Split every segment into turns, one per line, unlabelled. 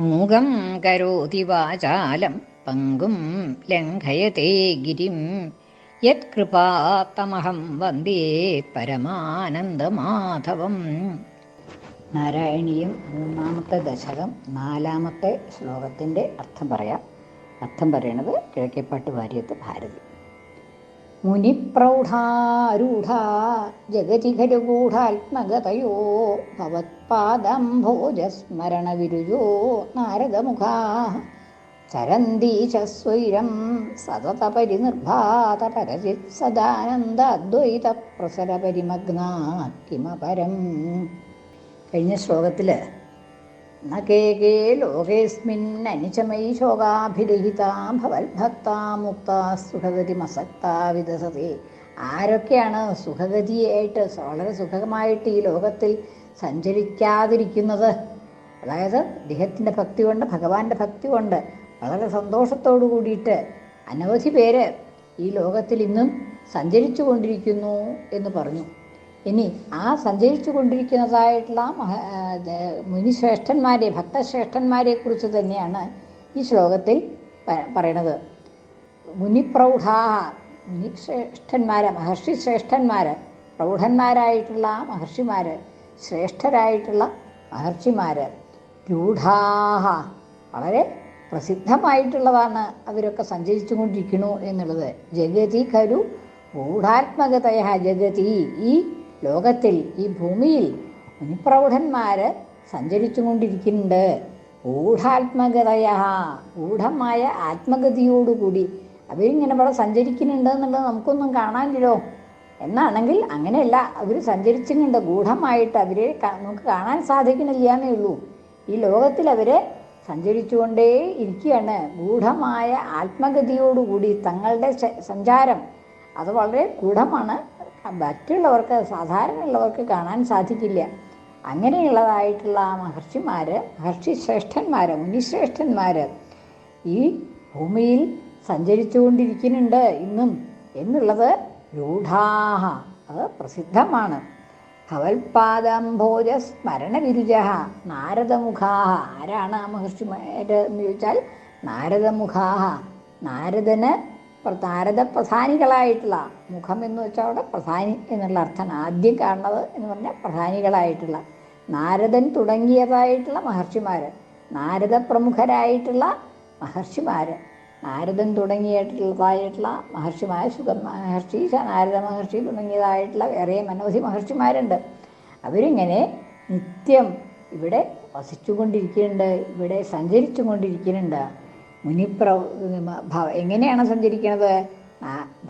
മൂകം കരോതി വാചാലം പങ്കും ലംഘയത്തെ ഗിരിം. യത്കൃപാത്തമഹം വന്ദേ പരമാനന്ദമാധവം. നാരായണീയം മൂന്നാമത്തെ ദശകം നാലാമത്തെ ശ്ലോകത്തിന്റെ അർത്ഥം പറയാം. അർത്ഥം പറയണത് കിഴക്കേപ്പാട്ട് വാര്യത്ത് ഭാരതി. മുനിപ്രൗഢാരൂഢ ജഗതി ഭവത്പാദം ഭോജസ്മരണവിരുജോ നാരദമുഖാ ചരന്തീശസ്വൈരം ച സ്വൈരം സതതപരിനിർഭാത പരചിത് സദാനന്ദ അദ്വൈത പ്രസര പരിമഗ്നാ കിമപരം കഴിഞ്ഞ ശ്ലോകത്തിൽ നകേകേ के അനിചമൈ ശോകാഭിരഹിതാ ഭവത്ഭക്താ മുക്ത സുഖഗതി മസക്താ വിദസതി ആരൊക്കെയാണ് സുഖഗതിയായിട്ട് വളരെ സുഖമായിട്ട് ഈ ലോകത്തിൽ സഞ്ചരിക്കാതിരിക്കുന്നത്? അതായത് ദേഹത്തിന്റെ ഭക്തി കൊണ്ട് ഭഗവാന്റെ ഭക്തി കൊണ്ട് വളരെ സന്തോഷത്തോടു കൂടിയിട്ട് അനവധി പേര് ഈ ലോകത്തിൽ ഇന്നും സഞ്ചരിച്ചു കൊണ്ടിരിക്കുന്നു എന്ന് പറഞ്ഞു. ഇനി ആ സഞ്ചരിച്ചു കൊണ്ടിരിക്കുന്നതായിട്ടുള്ള മുനിശ്രേഷ്ഠന്മാരെ ഭക്തശ്രേഷ്ഠന്മാരെ കുറിച്ച് തന്നെയാണ് ഈ ശ്ലോകത്തിൽ പറയണത്. മുനിപ്രൗഢാ മുനിശ്രേഷ്ഠന്മാർ മഹർഷി ശ്രേഷ്ഠന്മാർ പ്രൗഢന്മാരായിട്ടുള്ള മഹർഷിമാർ ശ്രേഷ്ഠരായിട്ടുള്ള മഹർഷിമാർ രൂഢാഹ വളരെ പ്രസിദ്ധമായിട്ടുള്ളതാണ് അവരൊക്കെ സഞ്ചരിച്ചു കൊണ്ടിരിക്കണു എന്നുള്ളത്. ജഗതി കരു ഗൂഢാത്മകതയ ജഗതി. ഈ ലോകത്തിൽ ഈ ഭൂമിയിൽ മുനിപ്രൗഢന്മാർ സഞ്ചരിച്ചു കൊണ്ടിരിക്കുന്നുണ്ട് ഗൂഢാത്മകതയ ഗൂഢമായ ആത്മഗതിയോടുകൂടി അവരിങ്ങനെ ഇവിടെ സഞ്ചരിക്കുന്നുണ്ട് എന്നുള്ളത് നമുക്കൊന്നും കാണാനില്ലല്ലോ. എന്നാണെങ്കിൽ അങ്ങനെയല്ല അവർ സഞ്ചരിച്ചിട്ടുണ്ട് ഗൂഢമായിട്ട് അവരെ നമുക്ക് കാണാൻ സാധിക്കണില്ല എന്നേ ഉള്ളൂ. ഈ ലോകത്തിൽ അവരെ സഞ്ചരിച്ചുകൊണ്ടേ ഇരിക്കുകയാണ്. ഗൂഢമായ ആത്മഗതിയോടുകൂടി തങ്ങളുടെ സഞ്ചാരം അത് വളരെ ഗൂഢമാണ്. മറ്റുള്ളവർക്ക് സാധാരണയുള്ളവർക്ക് കാണാൻ സാധിക്കില്ല. അങ്ങനെയുള്ളതായിട്ടുള്ള ആ മഹർഷിമാർ മഹർഷി ശ്രേഷ്ഠന്മാർ മുനിശ്രേഷ്ഠന്മാർ ഈ ഭൂമിയിൽ സഞ്ചരിച്ചുകൊണ്ടിരിക്കുന്നുണ്ട് ഇന്നും എന്നുള്ളത് രൂഢാഹ. അത് പ്രസിദ്ധമാണ്. ഭവൽപാദംഭോജ സ്മരണവിരുജ നാരദമുഖാഹ. ആരാണ് ആ മഹർഷിമാർ എന്ന് ചോദിച്ചാൽ നാരദമുഖാഹ. നാരദന് നാരദ പ്രധാനികളായിട്ടുള്ള മുഖം എന്ന് വെച്ചാൽ അവിടെ പ്രധാനി എന്നുള്ള അർത്ഥമാണ് ആദ്യം കാണുന്നത് എന്ന് പറഞ്ഞാൽ പ്രധാനികളായിട്ടുള്ള നാരദൻ തുടങ്ങിയതായിട്ടുള്ള മഹർഷിമാർ നാരദ പ്രമുഖരായിട്ടുള്ള മഹർഷിമാർ നാരദൻ തുടങ്ങിയിട്ടുള്ളതായിട്ടുള്ള മഹർഷിമാർ സുഗ മഹർഷി നാരദ മഹർഷി തുടങ്ങിയതായിട്ടുള്ള വേറെ അനവധി മഹർഷിമാരുണ്ട്. അവരിങ്ങനെ നിത്യം ഇവിടെ വസിച്ചുകൊണ്ടിരിക്കുന്നുണ്ട് ഇവിടെ സഞ്ചരിച്ചു കൊണ്ടിരിക്കുന്നുണ്ട് മുനിപ്ര എങ്ങനെയാണ് സഞ്ചരിക്കുന്നത്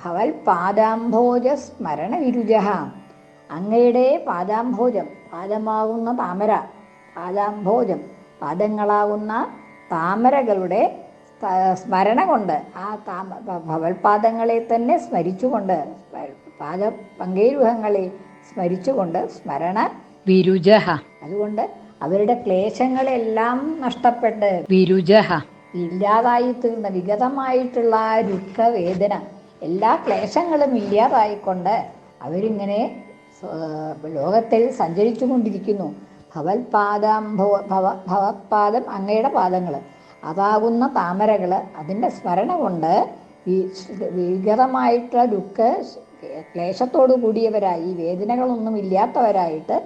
ഭവൽ പാദാംഭോജ സ്മരണ വിരുജ അങ്ങയുടെ പാദാംഭോജം പാദമാകുന്ന താമര പാദാംഭോജം പാദങ്ങളാകുന്ന താമരകളുടെ സ്മരണ കൊണ്ട് ആ താമ ഭവൽപാദങ്ങളെ തന്നെ സ്മരിച്ചുകൊണ്ട് പാദ പങ്കേരുഹങ്ങളെ സ്മരിച്ചുകൊണ്ട് സ്മരണ വിരുജഹ അതുകൊണ്ട് അവരുടെ ക്ലേശങ്ങളെല്ലാം നഷ്ടപ്പെട്ട് വിരുജഹ ഇല്ലാതായി തീർന്ന വിഗതമായിട്ടുള്ള ആ ദുഃഖവേദന എല്ലാ ക്ലേശങ്ങളും ഇല്ലാതായിക്കൊണ്ട് അവരിങ്ങനെ ലോകത്തിൽ സഞ്ചരിച്ചു കൊണ്ടിരിക്കുന്നു ഭവൽപാദം ഭവ ഭവപാദം അങ്ങയുടെ പാദങ്ങൾ അതാകുന്ന താമരകൾ അതിന്റെ സ്മരണ കൊണ്ട് ഈ വിഗതമായിട്ടുള്ള ദുഃഖ ക്ലേശത്തോടു കൂടിയവരായി വേദനകളൊന്നും ഇല്ലാത്തവരായിട്ട്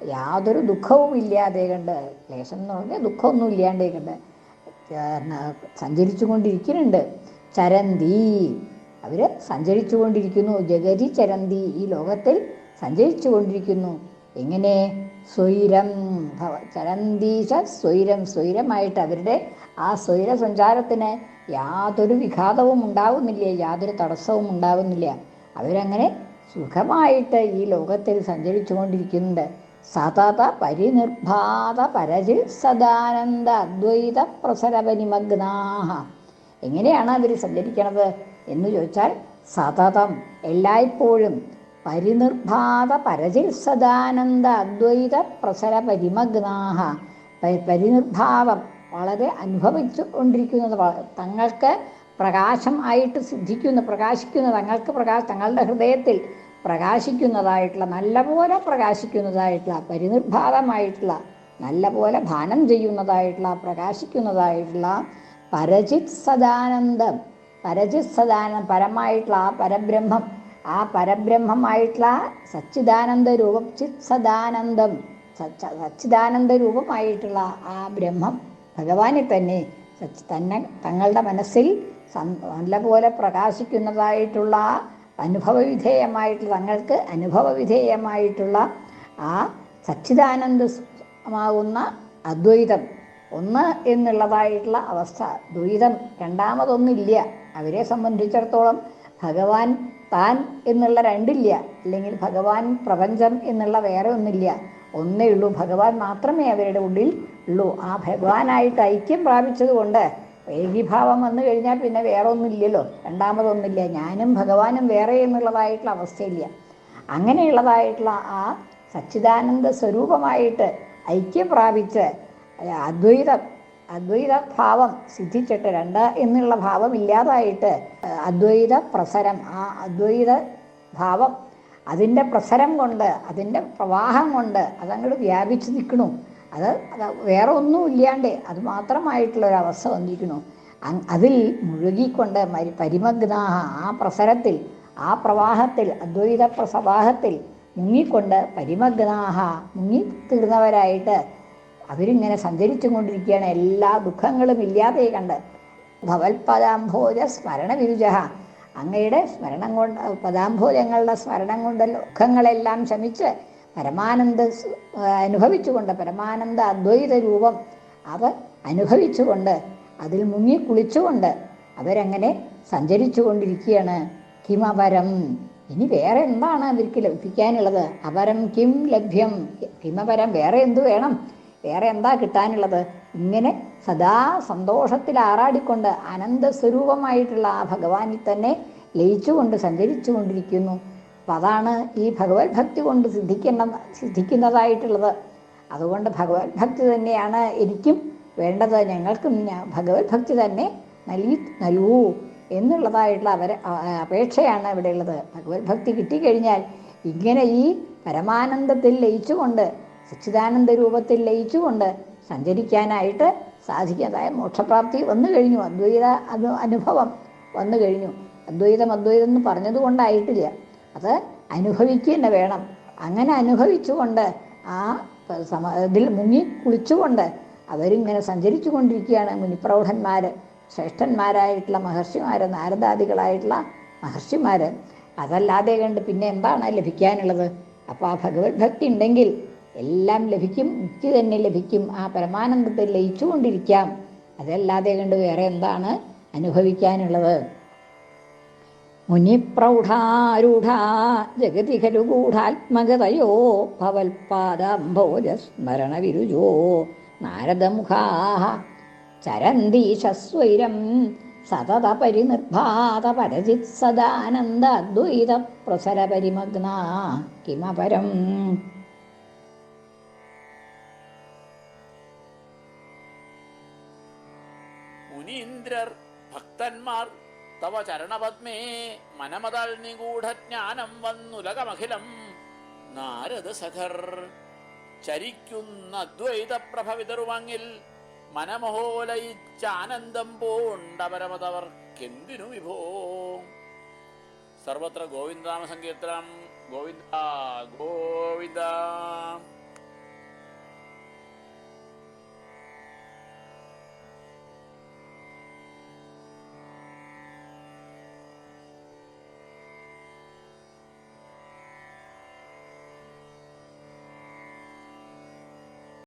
യാതൊരു ദുഃഖവും ഇല്ലാതെ കണ്ട് ക്ലേശം എന്ന് പറഞ്ഞാൽ ദുഃഖമൊന്നും ഇല്ലാണ്ടേ കണ്ട് സഞ്ചരിച്ചു കൊണ്ടിരിക്കുന്നുണ്ട് ചരന്തി. അവർ സഞ്ചരിച്ചു കൊണ്ടിരിക്കുന്നു ജഗതി ചരന്തി ഈ ലോകത്തിൽ സഞ്ചരിച്ചു കൊണ്ടിരിക്കുന്നു എങ്ങനെ? സ്വൈരം. ഭവ ചരന്തീശ സ്വൈരം. സ്വൈരമായിട്ട് അവരുടെ ആ സ്വൈര സഞ്ചാരത്തിന് യാതൊരു വിഘാതവും ഉണ്ടാവുന്നില്ല. യാതൊരു തടസ്സവും ഉണ്ടാവുന്നില്ല. അവരങ്ങനെ സുഖമായിട്ട് ഈ ലോകത്തിൽ സഞ്ചരിച്ചു കൊണ്ടിരിക്കുന്നുണ്ട് സതത പരിനിർഭാത പരജിൽ സദാനന്ദ അദ്വൈത പ്രസരപരിമഗ്നാഹ. എങ്ങനെയാണ് അവർ സഞ്ചരിക്കണത്? എന്ന് ചോദിച്ചാൽ സതതം എല്ലായ്പ്പോഴും പരിനിർഭാത പരജിൽ സദാനന്ദ അദ്വൈത പ്രസര പരിമഗ്നാഹ പരിനിർഭാവം വളരെ അനുഭവിച്ചു കൊണ്ടിരിക്കുന്നത് തങ്ങൾക്ക് പ്രകാശം ആയിട്ട് സിദ്ധിക്കുന്ന പ്രകാശിക്കുന്ന തങ്ങൾക്ക് പ്രകാശ തങ്ങളുടെ ഹൃദയത്തിൽ പ്രകാശിക്കുന്നതായിട്ടുള്ള നല്ലപോലെ പ്രകാശിക്കുന്നതായിട്ടുള്ള പരിനിർഭാതമായിട്ടുള്ള നല്ലപോലെ ഭാനം ചെയ്യുന്നതായിട്ടുള്ള പ്രകാശിക്കുന്നതായിട്ടുള്ള പരചിത് സദാനന്ദം. പരചിത് സദാനന്ദം പരമായിട്ടുള്ള ആ പരബ്രഹ്മം ആ പരബ്രഹ്മമായിട്ടുള്ള സച്ചിദാനന്ദ രൂപം ചിത് സദാനന്ദം സച്ചിദാനന്ദ രൂപമായിട്ടുള്ള ആ ബ്രഹ്മം ഭഗവാനെ തന്നെ തന്നെ തങ്ങളുടെ മനസ്സിൽ നല്ലപോലെ പ്രകാശിക്കുന്നതായിട്ടുള്ള അനുഭവവിധേയമായിട്ടുള്ള തങ്ങൾക്ക് അനുഭവവിധേയമായിട്ടുള്ള ആ സച്ചിദാനന്ദമാകുന്ന അദ്വൈതം ഒന്ന് എന്നുള്ളതായിട്ടുള്ള അവസ്ഥ. ദ്വൈതം രണ്ടാമതൊന്നില്ല അവരെ സംബന്ധിച്ചിടത്തോളം ഭഗവാൻ താൻ എന്നുള്ള രണ്ടില്ല. അല്ലെങ്കിൽ ഭഗവാൻ പ്രപഞ്ചം എന്നുള്ള വേറെ ഒന്നില്ല. ഒന്നേ ഉള്ളൂ. ഭഗവാൻ മാത്രമേ അവരുടെ ഉള്ളിൽ ഉള്ളൂ. ആ ഭഗവാനായിട്ട് ഐക്യം പ്രാപിച്ചത് കൊണ്ട് ഏകീഭാവം വന്നു കഴിഞ്ഞാൽ പിന്നെ വേറെ ഒന്നുമില്ലല്ലോ രണ്ടാമതൊന്നുമില്ല. ഞാനും ഭഗവാനും വേറെ എന്നുള്ളതായിട്ടുള്ള അവസ്ഥയില്ല. അങ്ങനെയുള്ളതായിട്ടുള്ള ആ സച്ചിദാനന്ദ സ്വരൂപമായിട്ട് ഐക്യം പ്രാപിച്ച് അദ്വൈത അദ്വൈത ഭാവം സിദ്ധിച്ചിട്ട് രണ്ട് എന്നുള്ള ഭാവം ഇല്ലാതായിട്ട് അദ്വൈത പ്രസരം ആ അദ്വൈത ഭാവം അതിന്റെ പ്രസരം കൊണ്ട് അതിന്റെ പ്രവാഹം കൊണ്ട് അതങ്ങോട്ട് വ്യാപിച്ച് നിൽക്കണു. അത് വേറെ ഒന്നും ഇല്ലാണ്ട് അത് മാത്രമായിട്ടുള്ള അവസ്ഥ വന്നിരിക്കണു അതിൽ മുഴുകിക്കൊണ്ട് പരിമഗ്നാഹ ആ പ്രസരത്തിൽ ആ പ്രവാഹത്തിൽ അദ്വൈത പ്രസവാഹത്തിൽ മുങ്ങിക്കൊണ്ട് പരിമഗ്നാഹ മുങ്ങി തീർന്നവരായിട്ട് അവരിങ്ങനെ സഞ്ചരിച്ചു കൊണ്ടിരിക്കുകയാണ് എല്ലാ ദുഃഖങ്ങളും ഇല്ലാതെ കണ്ട്. ഭവൽപദാംഭോജ സ്മരണ വിരുജ അങ്ങയുടെ സ്മരണം കൊണ്ട് പദാംഭോജങ്ങളുടെ സ്മരണം കൊണ്ട് ദുഃഖങ്ങളെല്ലാം ശമിച്ച് പരമാനന്ദ അനുഭവിച്ചുകൊണ്ട് പരമാനന്ദ അദ്വൈത രൂപം അവർ അനുഭവിച്ചുകൊണ്ട് അതിൽ മുങ്ങി കുളിച്ചുകൊണ്ട് അവരങ്ങനെ സഞ്ചരിച്ചു കൊണ്ടിരിക്കുകയാണ് കിമവരം ഇനി വേറെ എന്താണ് അവർക്ക് ലഭിക്കാനുള്ളത്? അപരം കിം ലഭ്യം? കിമപരം വേറെ എന്തു വേണം? വേറെ എന്താ കിട്ടാനുള്ളത്? ഇങ്ങനെ സദാ സന്തോഷത്തിൽ ആറാടിക്കൊണ്ട് അനന്ത സ്വരൂപമായിട്ടുള്ള ആ ഭഗവാനിൽ തന്നെ ലയിച്ചുകൊണ്ട് സഞ്ചരിച്ചു കൊണ്ടിരിക്കുന്നു അപ്പം അതാണ് ഈ ഭഗവത് ഭക്തി കൊണ്ട് സിദ്ധിക്കേണ്ട സിദ്ധിക്കുന്നതായിട്ടുള്ളത്. അതുകൊണ്ട് ഭഗവത് ഭക്തി തന്നെയാണ് എനിക്കും വേണ്ടത്. ഞങ്ങൾക്കും ഞാൻ ഭഗവത് ഭക്തി തന്നെ നൽകി നൽകൂ എന്നുള്ളതായിട്ടുള്ള അവരെ അപേക്ഷയാണ് ഇവിടെയുള്ളത്. ഭഗവത് ഭക്തി കിട്ടിക്കഴിഞ്ഞാൽ ഇങ്ങനെ ഈ പരമാനന്ദത്തിൽ ലയിച്ചുകൊണ്ട് സച്ചിദാനന്ദ രൂപത്തിൽ ലയിച്ചുകൊണ്ട് സഞ്ചരിക്കാനായിട്ട് സാധിക്കും അതായത് മോക്ഷപ്രാപ്തി വന്നു കഴിഞ്ഞു. അദ്വൈത അനുഭവം വന്നു കഴിഞ്ഞു. അദ്വൈതം അദ്വൈതം എന്ന് പറഞ്ഞതുകൊണ്ടായിട്ടില്ല. അത് അനുഭവിക്കുക വേണം. അങ്ങനെ അനുഭവിച്ചുകൊണ്ട് ആ സമ ഇതിൽ മുങ്ങി കുളിച്ചുകൊണ്ട് അവരിങ്ങനെ സഞ്ചരിച്ചു കൊണ്ടിരിക്കുകയാണ് മുനിപ്രൗഢന്മാർ ശ്രേഷ്ഠന്മാരായിട്ടുള്ള മഹർഷിമാർ നാരദാദികളായിട്ടുള്ള മഹർഷിമാർ അതല്ലാതെ കണ്ട് പിന്നെ എന്താണ് ലഭിക്കാനുള്ളത്? അപ്പോൾ ആ ഭഗവത് ഭക്തി ഉണ്ടെങ്കിൽ എല്ലാം ലഭിക്കും മുക്തി തന്നെ ലഭിക്കും ആ പരമാനന്ദത്തിൽ ലയിച്ചുകൊണ്ടിരിക്കാം. അതല്ലാതെ കണ്ട് വേറെ എന്താണ് അനുഭവിക്കാനുള്ളത്? മുനിപ്രൗഢാരൂഢാ ജഗതി ഖലു ഗൂഢാത്മകതയോ ഭവൽപാദംഭോജസ്മരണവിരുജോ നാരദമുഖാ ചരന്തീശസ്വൈരം സതത പരിനിർഭാത പരചിത് സദാനന്ദ അദ്വൈത പ്രസര പരിമഗ്ന കിമപരം
ഭക്തന്മാർ തവ ചരണപത്മേ മനമതാൽ നിഗൂഢജ്ഞാനം വന്നുലകമഖിലം നാരദ സഖർ ചരിക്കുന്ന അദ്വൈത പ്രഭവിതറുമങ്ങിൽ മനമഹോലയിച്ചാനന്ദം പൂണ്ടപരമതവർക്കെന്തിനു വിഭോ? സർവത്ര ഗോവിന്ദനാമ സങ്കീർത്തനം ഗോവിന്ദ ഗോവിന്ദ.